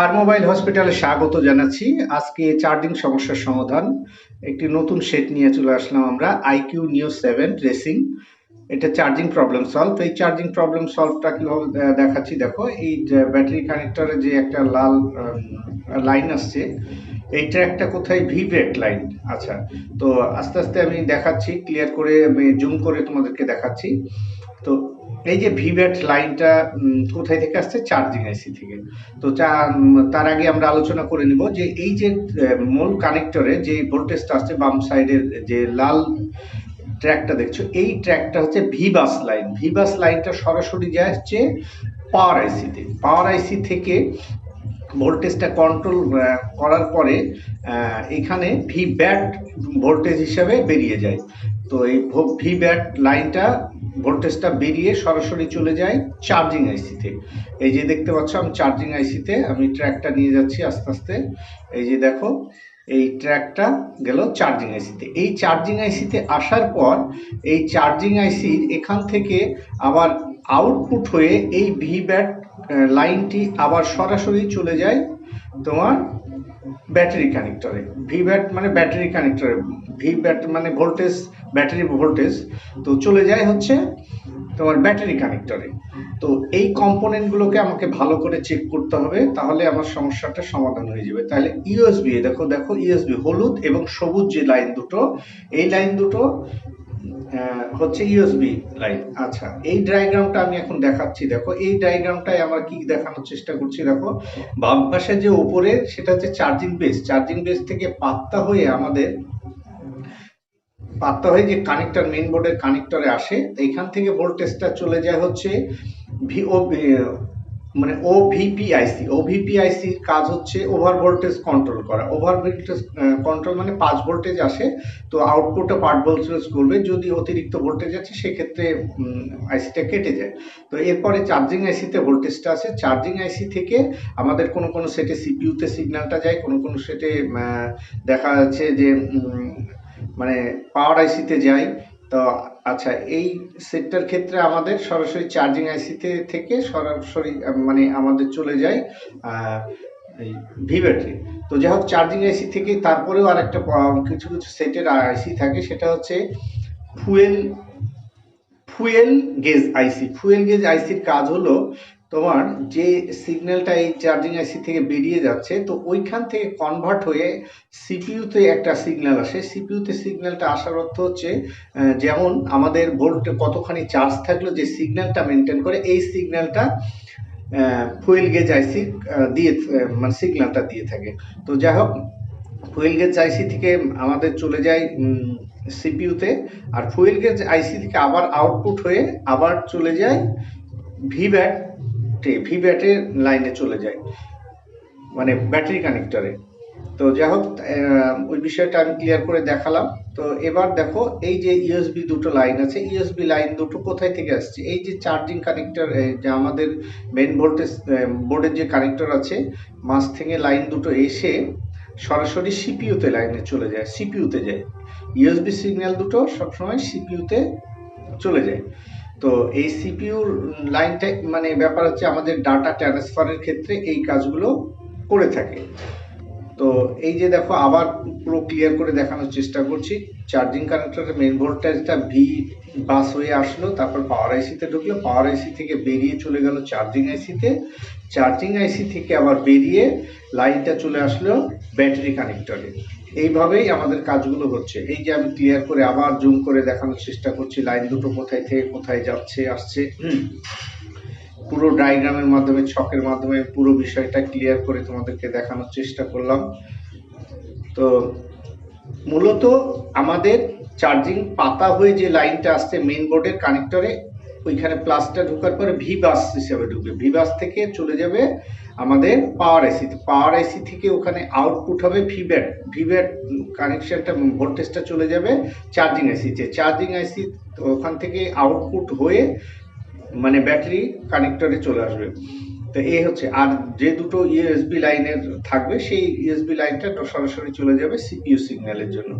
আর mobile হসপিটালে স্বাগত জানাচ্ছি। আজকে চার্জিং সমস্যার সমাধান। একটি নতুন সেট নিয়ে চলে আসলাম আমরা আইকিউ নিউ সেভেন রেসিং এটা চার্জিং প্রবলেম সলভ এই চার্জিং প্রবলেম সলভটা কীভাবে দেখাচ্ছি দেখো। এই ব্যাটারি কানেক্টরে যে একটা লাল লাইন আসছে, এইটা একটা কোথায় ভিভেট লাইন আচ্ছা তো আস্তে আস্তে আমি দেখাচ্ছি ক্লিয়ার করে আমি জুম করে তোমাদেরকে দেখাচ্ছি। তো এই যে ভিভ্যাট লাইনটা কোথায় থেকে আসছে? চার্জিং আইসি থেকে। তো তার আগে আমরা আলোচনা করে নিব যে এই যে মূল কানেক্টরে যে ভোল্টেজটা আসছে বাম সাইডের যে লাল ট্র্যাকটা দেখছ, এই ট্র্যাকটা হচ্ছে ভিবাস লাইন ভিবাস লাইনটা সরাসরি যাচ্ছে পাওয়ার আইসিতে পাওয়ার আইসি থেকে ভোল্টেজটা কন্ট্রোল করার পরে এখানে ভি ব্যাট ভোল্টেজ হিসাবে বেরিয়ে যায়। তো এই ভি ব্যাট লাইনটা ভোল্টেজটা বেরিয়ে সরাসরি চলে যায় চার্জিং আইসিতে এই যে দেখতে পাচ্ছ, আমি চার্জিং আইসিতে আমি ট্র্যাকটা নিয়ে যাচ্ছি আস্তে আস্তে। এই যে দেখো, এই ট্র্যাকটা গেল চার্জিং আইসিতে এই চার্জিং আইসিতে আসার পর, এই চার্জিং আইসির এখান থেকে আবার আউটপুট হয়ে এই ভি ব্যাট লাইনটি আবার সরাসরি চলে যায় তোমার ব্যাটারি কানেক্টরে ভি ব্যাট মানে ব্যাটারি কানেক্টরে ভি ব্যাট মানে ভোল্টেজ, ব্যাটারি ভোল্টেজ, তো চলে যায় হচ্ছে তোমার ব্যাটারি কানেক্টরে। তো এই কম্পোনেন্টগুলোকে আমাকে ভালো করে চেক করতে হবে, তাহলে আমার সমস্যাটা সমাধান হয়ে যাবে। তাহলে ইউএসবি দেখো দেখো ইউএসবি হলুদ এবং সবুজ যে লাইন দুটো, এই লাইন দুটো হচ্ছে ইউএসবি লাইন আচ্ছা এই ডায়াগ্রামটা আমি এখন দেখাচ্ছি, দেখো, এই ডায়াগ্রামটায় আমরা কি দেখানোর চেষ্টা করছি, দেখো, বাম পাশে যে উপরে, সেটা হচ্ছে চার্জিং বেস চার্জিং বেস থেকে পাত্তা হয়ে আমাদের, পাত্তা হয়ে যে কানেক্টর মেইন বোর্ডের কানেক্টরে আসে, এইখান থেকে ভোল্টেজটা চলে যায় হচ্ছে ভিও মানে ও ভিপিআইসি ও ভিপিআইসির কাজ হচ্ছে ওভার ভোল্টেজ কন্ট্রোল করা। ওভার ভোল্টেজ কন্ট্রোল মানে পাঁচ ভোল্টেজ আসে, তো আউটপুটটা পাঁচ ভোল্টেজ করবে। যদি অতিরিক্ত ভোল্টেজ আছে, সেক্ষেত্রে আইসিটা কেটে যায়। তো এরপরে চার্জিং আইসিতে ভোল্টেজটা আছে চার্জিং আইসি থেকে আমাদের কোনো কোনো সেটে সিপিইউতে সিগন্যালটা যায়। কোনো কোনো সেটে দেখা যাচ্ছে যে মানে পাওয়ার আইসিতে যায়। তো আচ্ছা এই সেটটার ক্ষেত্রে আমাদের সরাসরি চার্জিং আইসিতে থেকে সরাসরি মানে আমাদের চলে যায় এই ভি ব্যাটারি তো যাই হোক চার্জিং আইসি থেকে তারপরেও আর একটা কিছু কিছু সেটের আইসি থাকে, সেটা হচ্ছে fuel fuel gauge IC fuel gauge আইসির কাজ হলো তোমার যে সিগন্যালটা এই চার্জিং আইসি থেকে বেরিয়ে যাচ্ছে, তো ওইখান থেকে কনভার্ট হয়ে সিপিইউতে একটা সিগন্যাল আসে। সিপিইউতে সিগন্যালটা আসার অর্থ হচ্ছে যেমন আমাদের ভোল্ট কতখানি চার্জ থাকল, যে সিগন্যালটা মেনটেন করে, এই সিগন্যালটা ফুয়েল গেজ আইসি দিয়ে মানে সিগন্যালটা দিয়ে থাকে। তো যাই হোক ফুয়েল গেজ আইসি থেকে আমাদের চলে যায় সিপিইউতে আর ফুয়েল গেজ আইসি থেকে আবার আউটপুট হয়ে আবার চলে যায় ভিব্যাটে ভিব্যাটের লাইনে চলে যায় মানে ব্যাটারি কানেক্টরে। তো যাই হোক ওই বিষয়টা আমি ক্লিয়ার করে দেখালাম। তো এবার দেখো, এই যে ইউএসবি দুটো লাইন আছে ইউএসবি লাইন দুটো কোথায় থেকে আসছে? এই যে চার্জিং কানেক্টর যে আমাদের মেন ভোল্টেজ বোর্ডের যে কানেক্টর আছে মাঝ থেকে লাইন দুটো এসে সরাসরি সিপিইউতে লাইনে চলে যায় সিপিইউতে যায়। ইউএসবি সিগন্যাল দুটো সবসময় সিপিইউতে চলে যায়। তো এই সিপিউর লাইনটা মানে ব্যাপার হচ্ছে আমাদের ডাটা ট্রান্সফারের ক্ষেত্রে এই কাজগুলো করে থাকে। তো এই যে দেখো, আবার পুরো ক্লিয়ার করে দেখানোর চেষ্টা করছি। চার্জিং কানেক্টরের মেইন ভোল্টেজটা ভি বাস হয়ে আসলো, তারপর পাওয়ার আইসিতে ঢুকলো। পাওয়ার আইসি থেকে বেরিয়ে চলে গেল চার্জিং আইসিতে চার্জিং আইসি থেকে আবার বেরিয়ে লাইনটা চলে আসলো ব্যাটারি কানেক্টরে এইভাবেই আমাদের কাজগুলো হচ্ছে। এই যে আমি ক্লিয়ার করে আবার জুম করে দেখানোর চেষ্টা করছি লাইন দুটো কোথায় থেকে কোথায় যাচ্ছে, আসছে। পুরো ডায়াগ্রামের মাধ্যমে, ছকের মাধ্যমে পুরো বিষয়টা ক্লিয়ার করে তোমাদেরকে দেখানোর চেষ্টা করলাম। তো মূলত আমাদের চার্জিং পাতা হয়ে যে লাইনটা আসছে মেইন বোর্ডের কানেক্টরে ওইখানে প্লাসটা ঢোকার পরে ভি বাস হিসেবে ঢুকবে। ভি বাস থেকে চলে যাবে আমাদের পাওয়ার আইসি পাওয়ার আইসি থেকে ওখানে আউটপুট হবে ভিব্যাট ভিব্যাট কানেকশনটা ভোল্টেজটা চলে যাবে চার্জিং আইসিতে চার্জিং আইসি ওখান থেকে আউটপুট হয়ে মানে ব্যাটারি কানেক্টরে চলে আসবে। তো এই হচ্ছে, আর যে দুটো ইউএসবি লাইনের থাকবে, সেই ইউএসবি লাইনটা সরাসরি চলে যাবে সিপিইউ সিগন্যালের জন্য।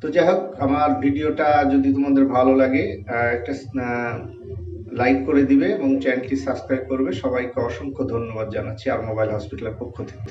তো যাই হোক, আমার ভিডিওটা যদি তোমাদের ভালো লাগে একটা লাইক করে দিবে এবং চ্যানেলটি সাবস্ক্রাইব করবে। সবাইকে অসংখ্য ধন্যবাদ জানাচ্ছি আর মোবাইল হসপিটালের পক্ষ থেকে।